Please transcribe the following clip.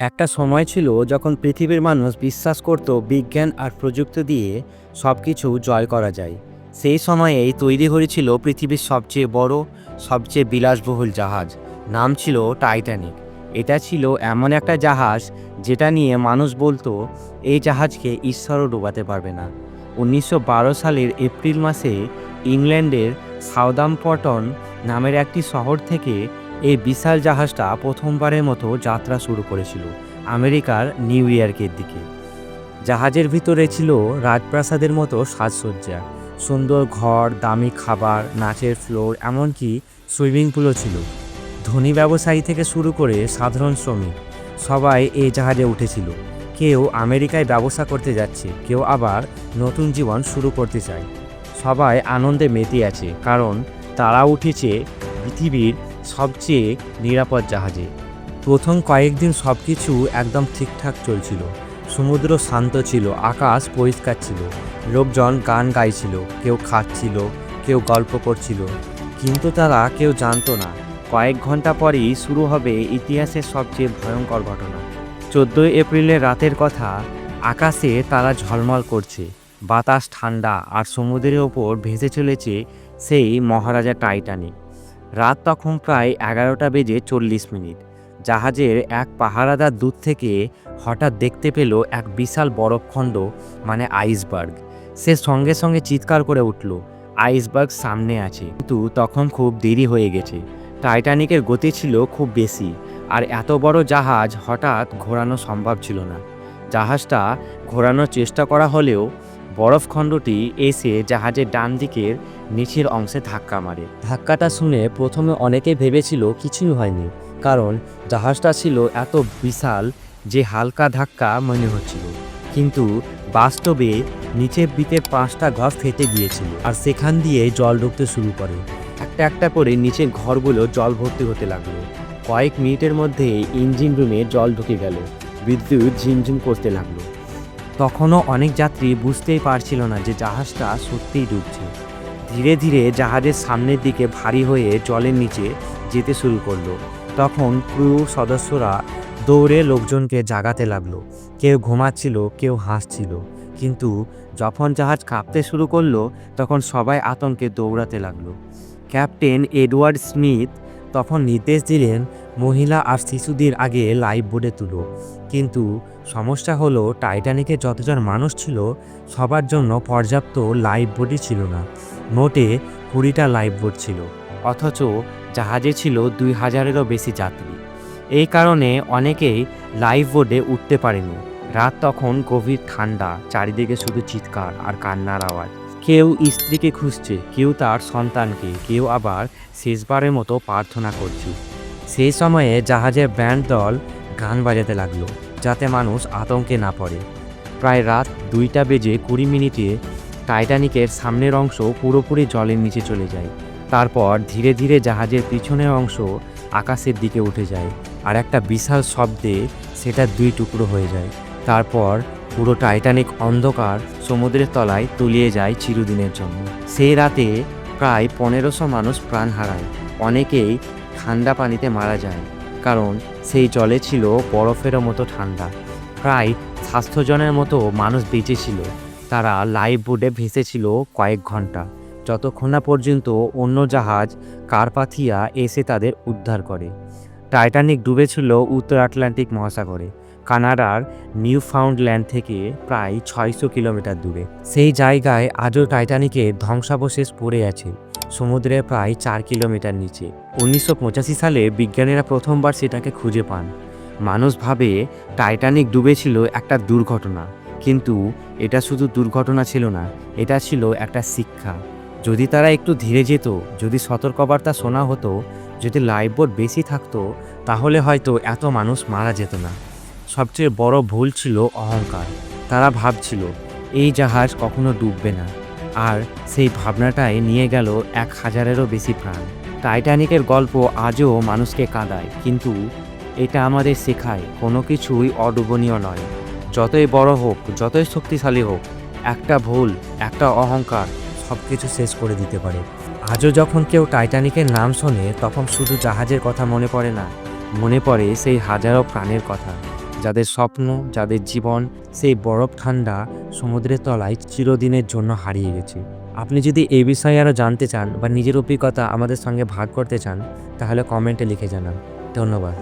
একটা সময় ছিল যখন পৃথিবীর মানুষ বিশ্বাস করত বিজ্ঞান আর প্রযুক্তি দিয়ে সব কিছু জয় করা যায়। সেই সময়েই তৈরি হয়েছিল পৃথিবীর সবচেয়ে বড়, সবচেয়ে বিলাসবহুল জাহাজ। নাম ছিল টাইটানিক। এটা ছিল এমন একটা জাহাজ যেটা নিয়ে মানুষ বলতো, এই জাহাজকে ঈশ্বরও ডোবাতে পারবে না। উনিশশো বারো সালের এপ্রিল মাসে ইংল্যান্ডের সাউদাম্পটন নামের একটি শহর থেকে এই বিশাল জাহাজটা প্রথমবারের মতো যাত্রা শুরু করেছিল আমেরিকার নিউ ইয়র্কের দিকে। জাহাজের ভিতরে ছিল রাজপ্রাসাদের মতো সাজসজ্জা, সুন্দর ঘর, দামি খাবার, নাচের ফ্লোর, এমনকি সুইমিং পুলও ছিল। ধনী ব্যবসায়ী থেকে শুরু করে সাধারণ শ্রমিক সবাই এই জাহাজে উঠেছিল। কেউ আমেরিকায় ব্যবসা করতে যাচ্ছে, কেউ আবার নতুন জীবন শুরু করতে চায়। সবাই আনন্দে মেতে আছে, কারণ তারা উঠেছে পৃথিবীর সবচেয়ে নিরাপদ জাহাজে। প্রথম কয়েকদিন সব কিছু একদম ঠিকঠাক চলছিল। সমুদ্র শান্ত ছিল, আকাশ পরিষ্কার ছিল, লোকজন গান গাইছিল, কেউ খাচ্ছিল, কেউ গল্প করছিল। কিন্তু তারা কেউ জানতো না, কয়েক ঘণ্টা পরেই শুরু হবে ইতিহাসের সবচেয়ে ভয়ঙ্কর ঘটনা। চোদ্দোই এপ্রিলের রাতের কথা, আকাশে তারা ঝলমল করছে। বাতাস ঠান্ডা আর সমুদ্রের ওপর ভেসে চলেছে সেই মহারাজা টাইটানিক। রাত তখন প্রায় এগারোটা বেজে চল্লিশ মিনিট। জাহাজের এক পাহারাদার দূর থেকে হঠাৎ দেখতে পেল এক বিশাল বরফখণ্ড মানে আইসবার্গ। সে সঙ্গে সঙ্গে চিৎকার করে উঠল, আইসবার্গ সামনে আছে। কিন্তু তখন খুব দেরি হয়ে গেছে। টাইটানিকের গতি ছিল খুব বেশি, আর এত বড় জাহাজ হঠাৎ ঘোরানো সম্ভব ছিল না। জাহাজটা ঘোরানোর চেষ্টা করা হলেও বরফখণ্ডটি এসে জাহাজের ডান দিকের নিচের অংশে ধাক্কা মারে। ধাক্কাটা শুনে প্রথমে অনেকে ভেবেছিল কিছুই হয়নি, কারণ জাহাজটা ছিল এত বিশাল যে হালকা ধাক্কা মনে হচ্ছিল। কিন্তু বাস্তবে নিচের দিকে পাঁচটা ঘর ফেটে গিয়েছিল আর সেখান দিয়ে জল ঢুকতে শুরু করে। একটা একটা করে নিচের ঘরগুলো জল ভর্তি হতে লাগল। কয়েক মিনিটের মধ্যে ইঞ্জিন রুমে জল ঢুকে গেল। বিদ্যুৎ ঝিমঝিম করতে লাগল। তখনও অনেক যাত্রী বুঝতেই পারছিল না যে জাহাজটা সত্যিই ডুবছে। ধীরে ধীরে জাহাজের সামনের দিকে ভারী হয়ে জলের নিচে যেতে শুরু করল। তখন ক্রু সদস্যরা দৌড়ে লোকজনকে জাগাতে লাগল। কেউ ঘুমাচ্ছিল, কেউ হাসছিল। কিন্তু যখন জাহাজ কাঁপতে শুরু করল, তখন সবাই আতঙ্কে দৌড়াতে লাগল। ক্যাপ্টেন এডওয়ার্ড স্মিথ তখন নির্দেশ দিলেন মহিলা আর শিশুদের আগে লাইফ বোর্ডে তুলো। কিন্তু সমস্যা হলো টাইটানিকে যতজন মানুষ ছিল, সবার জন্য পর্যাপ্ত লাইফ বোর্ডই ছিল না। মোটে কুড়িটা লাইফ বোর্ড ছিল। অথচ জাহাজে ছিল দুই হাজারেরও বেশি যাত্রী। এই কারণে অনেকেই লাইফ বোর্ডে উঠতে পারেনি। রাত তখন গভীর ঠান্ডা, চারিদিকে শুধু চিৎকার আর কান্নার আওয়াজ। কেউ স্ত্রীকে খুঁজছে, কেউ তার সন্তানকে, কেউ আবার শেষবারের মতো প্রার্থনা করছে। সেই সময়ে জাহাজের ব্যান্ড দল গান বাজাতে লাগল, যাতে মানুষ আতঙ্কে না পড়ে। প্রায় রাত দুইটা বেজে কুড়ি মিনিটে টাইটানিকের সামনের অংশ পুরোপুরি জলের নিচে চলে যায়। তারপর ধীরে ধীরে জাহাজের পিছনের অংশ আকাশের দিকে উঠে যায় আর একটা বিশাল শব্দে সেটা দুই টুকরো হয়ে যায়। তারপর পুরো টাইটানিক অন্ধকার সমুদ্রের তলায় তলিয়ে যায় চিরদিনের জন্য। সেই রাতে প্রায় পনেরোশো মানুষ প্রাণ হারায়। অনেকেই ঠান্ডা পানিতে মারা যায়, কারণ সেই জলে ছিল বরফেরও মতো ঠান্ডা। প্রায় স্বাস্থ্যজনের মতো মানুষ বেঁচে ছিল। তারা লাইফ বোর্ডে ভেসেছিল কয়েক ঘণ্টা। যতক্ষণ না পর্যন্ত অন্য জাহাজ কারপাথিয়া এসে তাদের উদ্ধার করে। টাইটানিক ডুবেছিল উত্তর আটলান্টিক মহাসাগরে। কানাডার নিউ ফাউন্ডল্যান্ড থেকে প্রায় ছয়শো কিলোমিটার দূরে। সেই জায়গায় আজও টাইটানিকের ধ্বংসাবশেষ পড়ে আছে সমুদ্রে প্রায় চার কিলোমিটার নিচে। উনিশশো পঁচাশি সালে বিজ্ঞানীরা প্রথমবার সেটাকে খুঁজে পান। মানুষ ভাবে টাইটানিক ডুবেছিল একটা দুর্ঘটনা, কিন্তু এটা শুধু দুর্ঘটনা ছিল না, এটা ছিল একটা শিক্ষা। যদি তারা একটু ধীরে যেত, যদি সতর্কবার্তা শোনা হতো, যদি লাইফ লাইফবোট বেশি থাকতো, তাহলে হয়তো এত মানুষ মারা যেত না। সবচেয়ে বড় ভুল ছিল অহংকার। তারা ভাবছিল, এই জাহাজ কখনো ডুববে না। আর সেই ভাবনাটাই নিয়ে গেল এক হাজারেরও বেশি প্রাণ। টাইটানিকের গল্প আজও মানুষকে কাঁদায়, কিন্তু এটা আমাদের শেখায় কোনো কিছুই অডুবনীয় নয়। যতই বড় হোক, যতই শক্তিশালী হোক, একটা ভুল, একটা অহংকার সব কিছু শেষ করে দিতে পারে। আজও যখন কেউ টাইটানিকের নাম শোনে, তখন শুধু জাহাজের কথা মনে পড়ে না, মনে পড়ে সেই হাজারো প্রাণের কথা। যাদের স্বপ্ন, যাদের জীবন, সেই বরফ ঠান্ডা সমুদ্রের তলায় চিরদিনের জন্য হারিয়ে গেছে। আপনি যদি এই বিষয়ে আরও জানতে চান বা নিজের অভিজ্ঞতা আমাদের সঙ্গে ভাগ করতে চান, তাহলে কমেন্টে লিখে জানান। ধন্যবাদ।